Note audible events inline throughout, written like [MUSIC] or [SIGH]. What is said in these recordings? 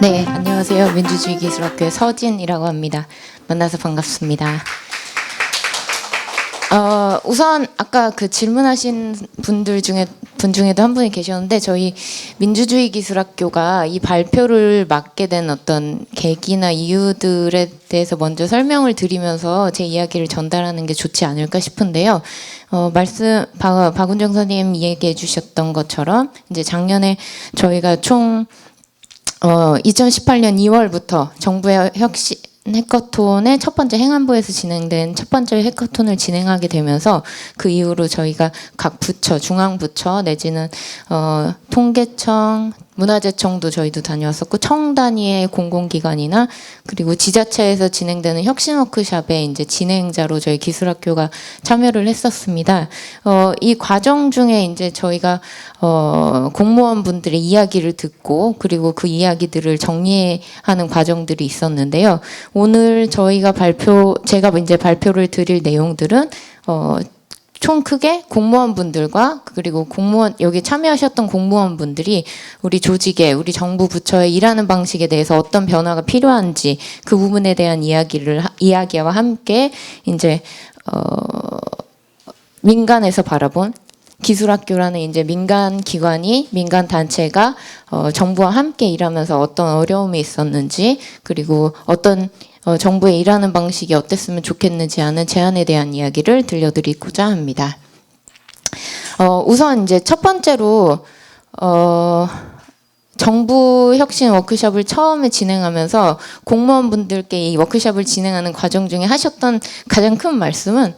네, 안녕하세요. 민주주의 기술학교의 서진이라고 합니다. 만나서 반갑습니다. 어, 우선 아까 그 질문하신 분들 중에 분 중에도 한 분이 계셨는데 저희 민주주의 기술학교가 이 발표를 맡게 된 어떤 계기나 이유들에 대해서 먼저 설명을 드리면서 제 이야기를 전달하는 게 좋지 않을까 싶은데요. 어, 말씀 박, 박운정 선생님 얘기해 주셨던 것처럼 이제 작년에 저희가 총 어, 2018년 2월부터 정부의 혁신 해커톤의 첫 번째 행안부에서 진행된 첫 번째 해커톤을 진행하게 되면서 그 이후로 저희가 각 부처, 중앙부처 내지는 어, 통계청, 문화재청도 저희도 다녀왔었고 청 단위의 공공기관이나 그리고 지자체에서 진행되는 혁신 워크샵에 이제 진행자로 저희 기술학교가 참여를 했었습니다. 어, 이 과정 중에 이제 저희가 어, 공무원분들의 이야기를 듣고 그리고 그 이야기들을 정리하는 과정들이 있었는데요. 오늘 저희가 발표 제가 이제 발표를 드릴 내용들은 어, 총 크게 공무원분들과 그리고 공무원 여기 참여하셨던 공무원분들이 우리 조직에 우리 정부 부처에 일하는 방식에 대해서 어떤 변화가 필요한지 그 부분에 대한 이야기를 하- 이야기와 함께 이제 어 민간에서 바라본 기술학교라는 이제 민간 기관이 민간 단체가 어, 정부와 함께 일하면서 어떤 어려움이 있었는지 그리고 어떤 어, 정부의 일하는 방식이 어땠으면 좋겠는지 하는 제안에 대한 이야기를 들려드리고자 합니다. 어, 우선 이제 첫 번째로 어, 정부 혁신 워크숍을 처음에 진행하면서 공무원분들께 이 워크숍을 진행하는 과정 중에 하셨던 가장 큰 말씀은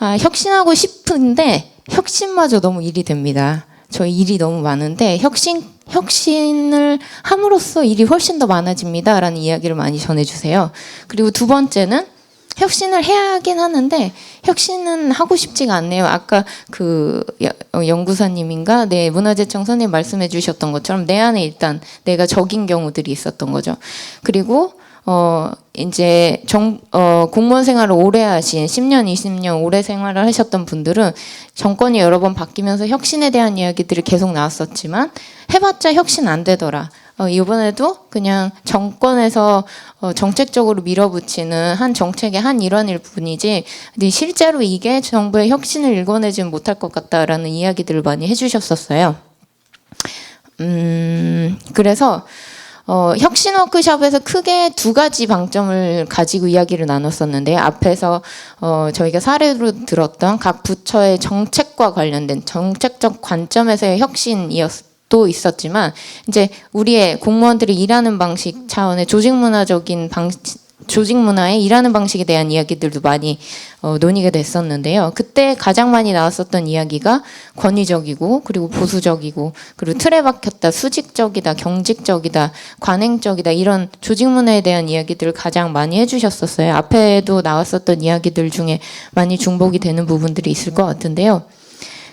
아, 혁신하고 싶은데 혁신마저 너무 일이 됩니다. 저희 일이 너무 많은데 혁신 혁신을 함으로써 일이 훨씬 더 많아집니다라는 이야기를 많이 전해주세요. 그리고 두 번째는 혁신을 해야 하긴 하는데 혁신은 하고 싶지가 않네요. 아까 그 연구사님인가 네 문화재청 선생님 말씀해 주셨던 것처럼 내 안에 일단 내가 적인 경우들이 있었던 거죠. 그리고 어 이제 정 어 공무원 생활을 오래 하신 10년 20년 오래 생활을 하셨던 분들은 정권이 여러 번 바뀌면서 혁신에 대한 이야기들이 계속 나왔었지만 해봤자 혁신 안 되더라. 어, 이번에도 그냥 정권에서 어, 정책적으로 밀어붙이는 한 정책의 한 일환일 뿐이지 근데 실제로 이게 정부의 혁신을 일궈내지는 못할 것 같다라는 이야기들을 많이 해주셨었어요. 음, 그래서 어, 혁신 워크숍에서 크게 두 가지 방점을 가지고 이야기를 나눴었는데 앞에서 어, 저희가 사례로 들었던 각 부처의 정책과 관련된 정책적 관점에서의 혁신이었. 도 있었지만 이제 우리의 공무원들이 일하는 방식 차원의 조직 문화적인 방 조직 문화의 일하는 방식에 대한 이야기들도 많이 어, 논의가 됐었는데요. 그때 가장 많이 나왔었던 이야기가 권위적이고 그리고 보수적이고 그리고 틀에 박혔다, 수직적이다, 경직적이다, 관행적이다 이런 조직 문화에 대한 이야기들을 가장 많이 해주셨었어요. 앞에도 나왔었던 이야기들 중에 많이 중복이 되는 부분들이 있을 것 같은데요.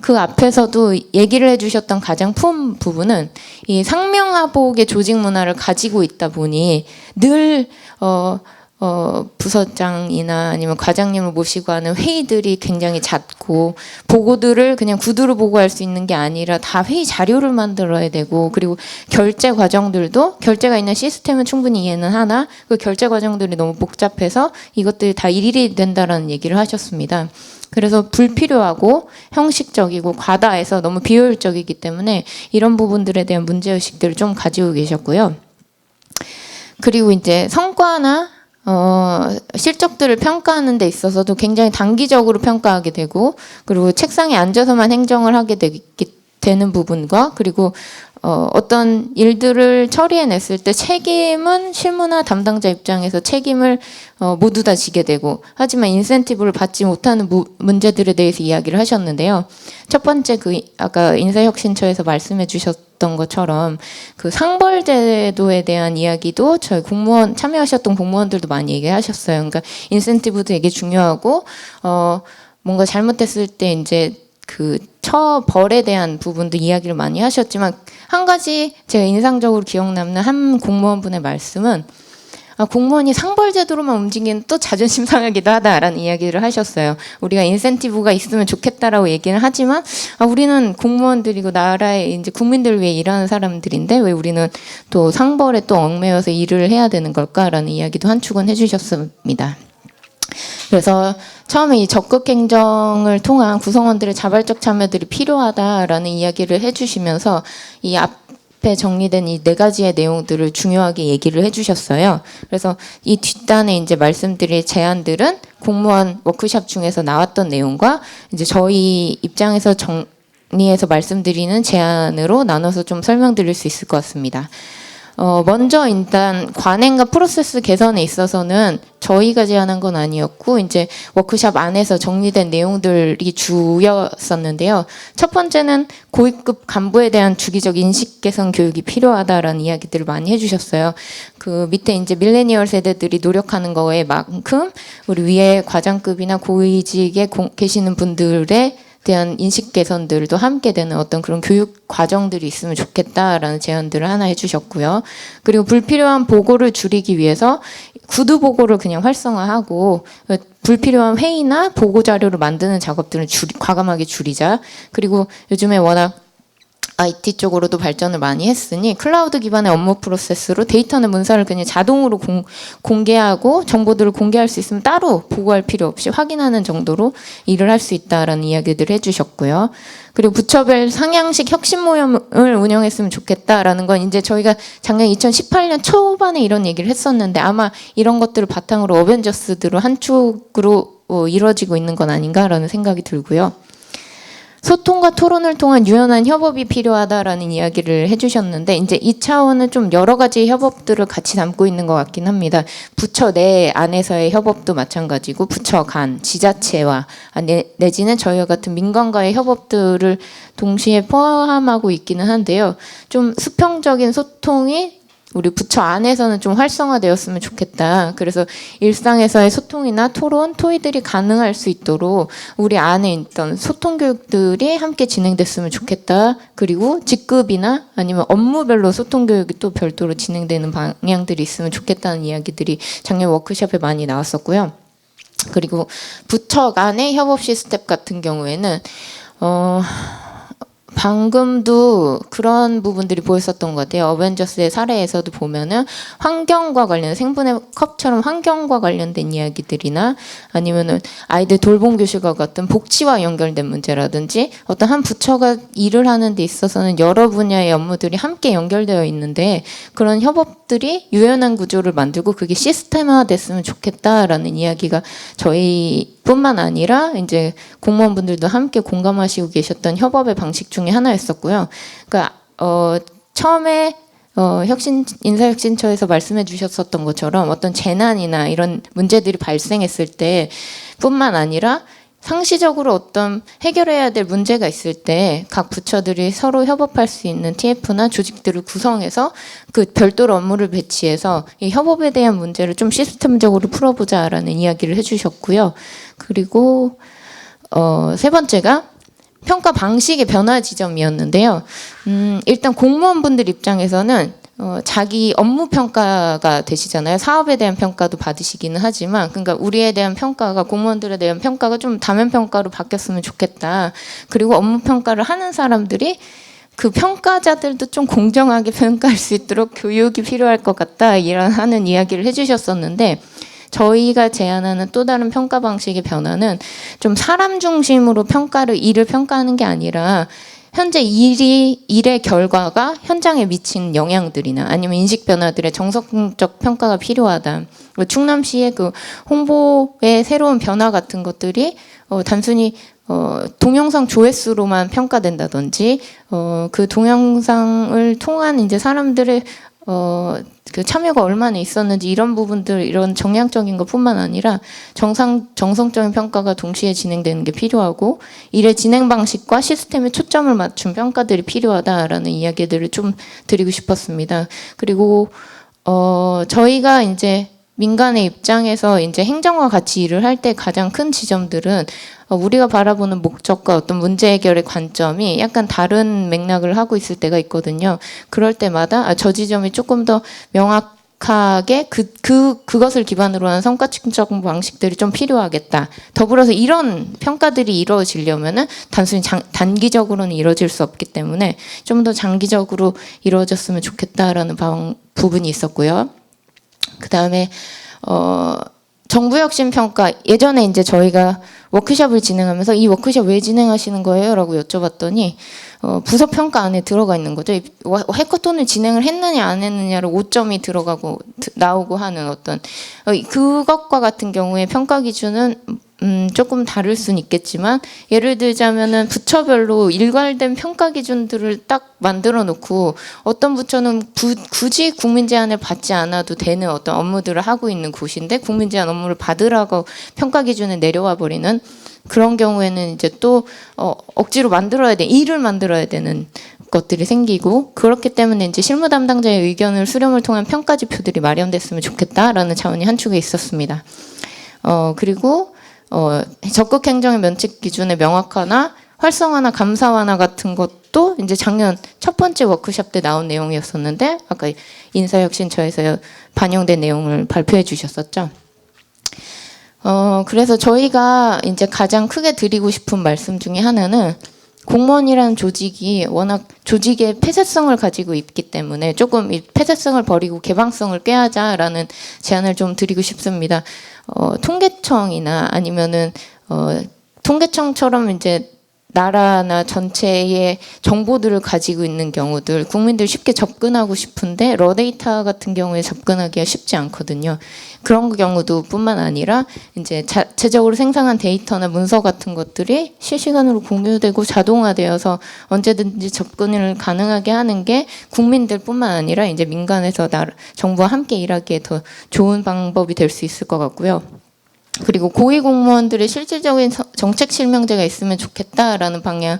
그 앞에서도 얘기를 해주셨던 가장 품 부분은 이 상명하복의 조직 문화를 가지고 있다 보니 늘 어, 어, 부서장이나 아니면 과장님을 모시고 하는 회의들이 굉장히 잦고 보고들을 그냥 구두로 보고할 수 있는 게 아니라 다 회의 자료를 만들어야 되고 그리고 결제 과정들도 결제가 있는 시스템은 충분히 이해는 하나 그 결제 과정들이 너무 복잡해서 이것들이 다 일일이 된다라는 얘기를 하셨습니다. 그래서 불필요하고 형식적이고 과다해서 너무 비효율적이기 때문에 이런 부분들에 대한 문제의식들을 좀 가지고 계셨고요. 그리고 이제 성과나 어, 실적들을 평가하는 데 있어서도 굉장히 단기적으로 평가하게 되고 그리고 책상에 앉아서만 행정을 하게 되기, 되는 부분과 그리고 어, 어떤 일들을 처리해냈을 때 책임은 실무나 담당자 입장에서 책임을 어, 모두 다 지게 되고 하지만 인센티브를 받지 못하는 무, 문제들에 대해서 이야기를 하셨는데요. 첫 번째 그 아까 인사혁신처에서 말씀해 주셨던 것처럼 그 상벌 제도에 대한 이야기도 저희 공무원 참여하셨던 공무원들도 많이 얘기하셨어요. 그러니까 인센티브도 되게 중요하고 어 뭔가 잘못됐을 때 이제 그 처벌에 대한 부분도 이야기를 많이 하셨지만 한 가지 제가 인상적으로 기억 남는 한 공무원분의 말씀은 아, 공무원이 상벌 제도로만 움직이는 또 자존심 상하기도 하다라는 이야기를 하셨어요. 우리가 인센티브가 있으면 좋겠다라고 얘기를 하지만 아, 우리는 공무원들이고 나라의 이제 국민들을 위해 일하는 사람들인데 왜 우리는 또 상벌에 또 얽매여서 일을 해야 되는 걸까라는 이야기도 한 축은 해주셨습니다. 그래서 처음에 이 적극 행정을 통한 구성원들의 자발적 참여들이 필요하다라는 이야기를 해주시면서 이 앞에 정리된 이 네 가지의 내용들을 중요하게 얘기를 해주셨어요. 그래서 이 뒷단에 이제 말씀드릴 제안들은 공무원 워크샵 중에서 나왔던 내용과 이제 저희 입장에서 정리해서 말씀드리는 제안으로 나눠서 좀 설명드릴 수 있을 것 같습니다. 어, 먼저 일단 관행과 프로세스 개선에 있어서는 저희가 제안한 건 아니었고 이제 워크샵 안에서 정리된 내용들이 주였었는데요. 첫 번째는 고위급 간부에 대한 주기적 인식 개선 교육이 필요하다라는 이야기들을 많이 해주셨어요. 그 밑에 이제 밀레니얼 세대들이 노력하는 거에 만큼 우리 위에 과장급이나 고위직에 고- 계시는 분들의 대한 인식 개선들도 함께 되는 어떤 그런 교육 과정들이 있으면 좋겠다라는 제안들을 하나 해주셨고요. 그리고 불필요한 보고를 줄이기 위해서 구두 보고를 그냥 활성화하고 불필요한 회의나 보고 자료를 만드는 작업들은 줄이, 과감하게 줄이자. 그리고 요즘에 워낙 IT 쪽으로도 발전을 많이 했으니 클라우드 기반의 업무 프로세스로 데이터는 문서를 그냥 자동으로 공, 공개하고 정보들을 공개할 수 있으면 따로 보고할 필요 없이 확인하는 정도로 일을 할 수 있다라는 이야기들을 해주셨고요. 그리고 부처별 상향식 혁신 모임을 운영했으면 좋겠다라는 건 이제 저희가 작년 2018년 초반에 이런 얘기를 했었는데 아마 이런 것들을 바탕으로 어벤져스들로 한 축으로 어, 이루어지고 있는 건 아닌가라는 생각이 들고요. 소통과 토론을 통한 유연한 협업이 필요하다라는 이야기를 해주셨는데 이제 이 차원은 좀 여러 가지 협업들을 같이 담고 있는 것 같긴 합니다. 부처 내 안에서의 협업도 마찬가지고 부처 간 지자체와 내지는 저희와 같은 민간과의 협업들을 동시에 포함하고 있기는 한데요. 좀 수평적인 소통이 우리 부처 안에서는 좀 활성화되었으면 좋겠다. 그래서 일상에서의 소통이나 토론, 토의들이 가능할 수 있도록 우리 안에 있던 소통 교육들이 함께 진행됐으면 좋겠다. 그리고 직급이나 아니면 업무별로 소통 교육이 또 별도로 진행되는 방향들이 있으면 좋겠다는 이야기들이 작년 워크숍에 많이 나왔었고요. 그리고 부처 간의 협업 시스템 같은 경우에는 어 방금도 그런 부분들이 보였었던 것 같아요. 어벤져스의 사례에서도 보면은 환경과 관련 생분해 컵처럼 환경과 관련된 이야기들이나 아니면은 아이들 돌봄 교실과 같은 복지와 연결된 문제라든지 어떤 한 부처가 일을 하는 데 있어서는 여러 분야의 업무들이 함께 연결되어 있는데 그런 협업들이 유연한 구조를 만들고 그게 시스템화 됐으면 좋겠다라는 이야기가 저희 뿐만 아니라 이제 공무원분들도 함께 공감하시고 계셨던 협업의 방식 중에 하나였었고요. 그러니까 어 처음에 어, 혁신 인사혁신처에서 말씀해 주셨었던 것처럼 어떤 재난이나 이런 문제들이 발생했을 때뿐만 아니라 상시적으로 어떤 해결해야 될 문제가 있을 때 각 부처들이 서로 협업할 수 있는 TF나 조직들을 구성해서 그 별도로 업무를 배치해서 이 협업에 대한 문제를 좀 시스템적으로 풀어보자라는 이야기를 해주셨고요. 그리고 어, 세 번째가 평가 방식의 변화 지점이었는데요. 음, 일단 공무원분들 입장에서는 어, 자기 업무 평가가 되시잖아요. 사업에 대한 평가도 받으시기는 하지만, 그러니까 우리에 대한 평가가 공무원들에 대한 평가가 좀 다면 평가로 바뀌었으면 좋겠다. 그리고 업무 평가를 하는 사람들이 그 평가자들도 좀 공정하게 [LAUGHS] 평가할 수 있도록 교육이 필요할 것 같다. 이런 하는 이야기를 해주셨었는데. 저희가 제안하는 또 다른 평가 방식의 변화는 좀 사람 중심으로 평가를 일을 평가하는 게 아니라 현재 일이 일의 결과가 현장에 미친 영향들이나 아니면 인식 변화들의 정석적 평가가 필요하다. 그리고 충남시의 그 홍보의 새로운 변화 같은 것들이 어, 단순히 어, 동영상 조회수로만 평가된다든지 어, 그 동영상을 통한 이제 사람들의 어, 그 참여가 얼마나 있었는지 이런 부분들 이런 정량적인 것뿐만 아니라 정상 정성적인 평가가 동시에 진행되는 게 필요하고 일의 진행 방식과 시스템에 초점을 맞춘 평가들이 필요하다라는 이야기들을 좀 드리고 싶었습니다. 그리고 어 저희가 이제 민간의 입장에서 이제 행정과 같이 일을 할 때 가장 큰 지점들은 어, 우리가 바라보는 목적과 어떤 문제 해결의 관점이 약간 다른 맥락을 하고 있을 때가 있거든요. 그럴 때마다 아, 저 지점이 조금 더 명확 하게 그, 그, 그것을 기반으로 한 성과 측정 방식들이 좀 필요하겠다. 더불어서 이런 평가들이 이루어지려면은 단순히 장, 단기적으로는 이루어질 수 없기 때문에 좀 더 장기적으로 이루어졌으면 좋겠다라는 방, 부분이 있었고요. 그 다음에, 어, 정부 혁신 평가 예전에 이제 저희가 워크숍을 진행하면서 이 워크숍 왜 진행하시는 거예요?라고 여쭤봤더니 어, 부서 평가 안에 들어가 있는 거죠. 해커톤을 진행을 했느냐 안 했느냐를 5점이 들어가고 드- 나오고 하는 어떤 어, 이- 그것과 같은 경우에 평가 기준은 음, 조금 다를 수는 있겠지만 예를 들자면은 부처별로 일괄된 평가 기준들을 딱 만들어 놓고 어떤 부처는 구- 굳이 국민 제안을 받지 않아도 되는 어떤 업무들을 하고 있는 곳인데 국민 제안 업무를 받으라고 평가 기준을 내려와 버리는 그런 경우에는 이제 또 어, 억지로 만들어야 돼 일을 만들어야 되는 것들이 생기고 그렇기 때문에 이제 실무 담당자의 의견을 수렴을 통한 평가 지표들이 마련됐으면 좋겠다라는 차원이 한 축에 있었습니다. 어 그리고 어 적극 행정의 면책 기준의 명확화나 활성화나 감사화나 같은 것도 이제 작년 첫 번째 워크숍 때 나온 내용이었었는데 아까 인사혁신처에서 반영된 내용을 발표해 주셨었죠. 어 그래서 저희가 이제 가장 크게 드리고 싶은 말씀 중에 하나는 공무원이라는 조직이 워낙 조직의 폐쇄성을 가지고 있기 때문에 조금 이 폐쇄성을 버리고 개방성을 꾀하자라는 제안을 좀 드리고 싶습니다. 어, 통계청이나 아니면은 어, 통계청처럼 이제 나라나 전체의 정보들을 가지고 있는 경우들 국민들 쉽게 접근하고 싶은데 러데이터 같은 경우에 접근하기가 쉽지 않거든요. 그런 경우도 뿐만 아니라 이제 자체적으로 생산한 데이터나 문서 같은 것들이 실시간으로 공유되고 자동화되어서 언제든지 접근을 가능하게 하는 게 국민들뿐만 아니라 이제 민간에서 나라, 정부와 함께 일하기에 더 좋은 방법이 될 수 있을 것 같고요. 그리고 고위 공무원들의 실질적인 서- 정책 실명제가 있으면 좋겠다라는 방향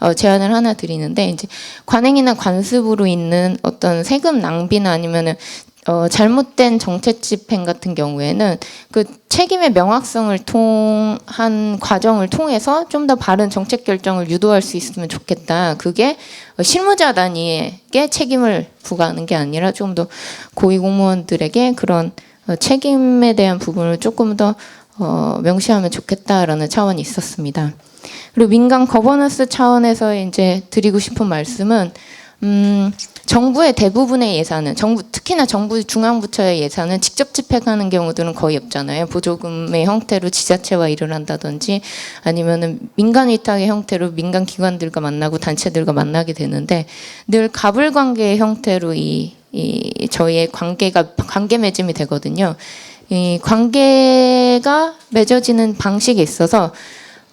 어, 제안을 하나 드리는데 이제 관행이나 관습으로 있는 어떤 세금 낭비나 아니면은 어, 잘못된 정책 집행 같은 경우에는 그 책임의 명확성을 통한 과정을 통해서 좀 더 바른 정책 결정을 유도할 수 있으면 좋겠다. 그게 어, 실무자 단위에게 책임을 부과하는 게 아니라 좀 더 고위 공무원들에게 그런 어, 책임에 대한 부분을 조금 더 어, 명시하면 좋겠다라는 차원이 있었습니다. 그리고 민간 거버넌스 차원에서 이제 드리고 싶은 말씀은 음, 정부의 대부분의 예산은 정부 특히나 정부 중앙부처의 예산은 직접 집행하는 경우들은 거의 없잖아요. 보조금의 형태로 지자체와 일을 한다든지 아니면은 민간 위탁의 형태로 민간 기관들과 만나고 단체들과 만나게 되는데 늘 갑을 관계의 형태로 이, 이 저희의 관계가 관계 맺음이 되거든요. 이 관계가 맺어지는 방식에 있어서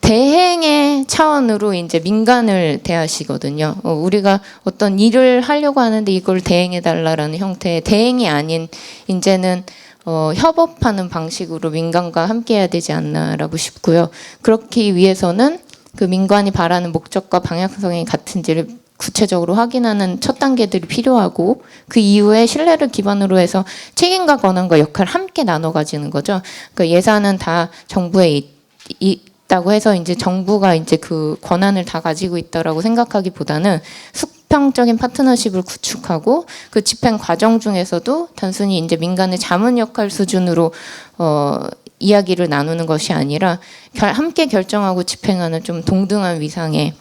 대행의 차원으로 이제 민간을 대하시거든요. 어, 우리가 어떤 일을 하려고 하는데 이걸 대행해 달라라는 형태의 대행이 아닌 이제는 어, 협업하는 방식으로 민간과 함께해야 되지 않나라고 싶고요. 그렇기 위해서는 그 민간이 바라는 목적과 방향성이 같은지를 구체적으로 확인하는 첫 단계들이 필요하고 그 이후에 신뢰를 기반으로 해서 책임과 권한과 역할을 함께 나눠 가지는 거죠. 그러니까 예산은 다 정부에 있, 있다고 해서 이제 정부가 이제 그 권한을 다 가지고 있다라고 생각하기보다는 수평적인 파트너십을 구축하고 그 집행 과정 중에서도 단순히 이제 민간의 자문 역할 수준으로 어 이야기를 나누는 것이 아니라 결- 함께 결정하고 집행하는 좀 동등한 위상의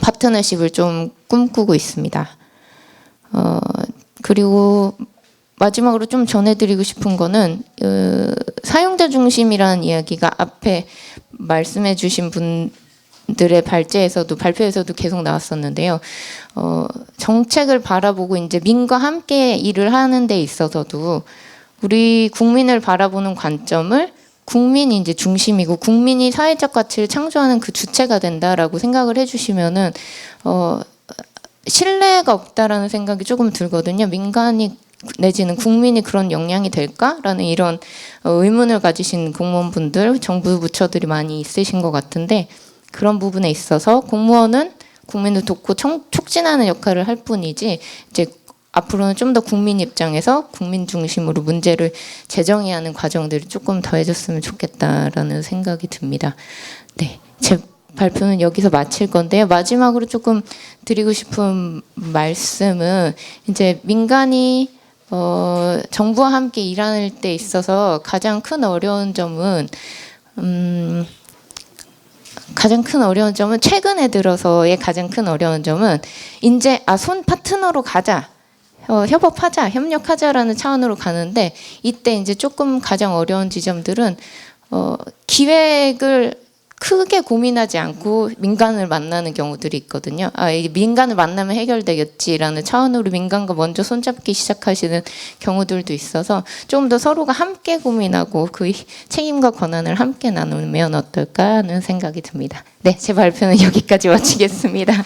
파트너십을 좀 꿈꾸고 있습니다. 어, 그리고 마지막으로 좀 전해드리고 싶은 거는 어, 사용자 중심이라는 이야기가 앞에 말씀해주신 분들의 발제에서도 발표에서도 계속 나왔었는데요. 어, 정책을 바라보고 이제 민과 함께 일을 하는 데 있어서도 우리 국민을 바라보는 관점을 국민이 이제 중심이고 국민이 사회적 가치를 창조하는 그 주체가 된다라고 생각을 해주시면은 어 신뢰가 없다라는 생각이 조금 들거든요. 민간이 내지는 국민이 그런 역량이 될까라는 이런 어, 의문을 가지신 공무원분들, 정부 부처들이 많이 있으신 것 같은데 그런 부분에 있어서 공무원은 국민을 돕고 청, 촉진하는 역할을 할 뿐이지 이제 앞으로는 좀 더 국민 입장에서 국민 중심으로 문제를 재정해야 하는 과정들이 조금 더해졌으면 좋겠다라는 생각이 듭니다. 네, 제 발표는 여기서 마칠 건데요. 마지막으로 조금 드리고 싶은 말씀은 이제 민간이 어, 정부와 함께 일할 때 있어서 가장 큰 어려운 점은 음, 가장 큰 어려운 점은 최근에 들어서의 가장 큰 어려운 점은 이제 아 손 파트너로 가자. 어, 협업하자, 협력하자라는 차원으로 가는데 이때 이제 조금 가장 어려운 지점들은 어, 기획을 크게 고민하지 않고 민간을 만나는 경우들이 있거든요. 아, 이 민간을 만나면 해결되겠지라는 차원으로 민간과 먼저 손잡기 시작하시는 경우들도 있어서 조금 더 서로가 함께 고민하고 그 책임과 권한을 함께 나누면 어떨까 하는 생각이 듭니다. 네, 제 발표는 여기까지 마치겠습니다.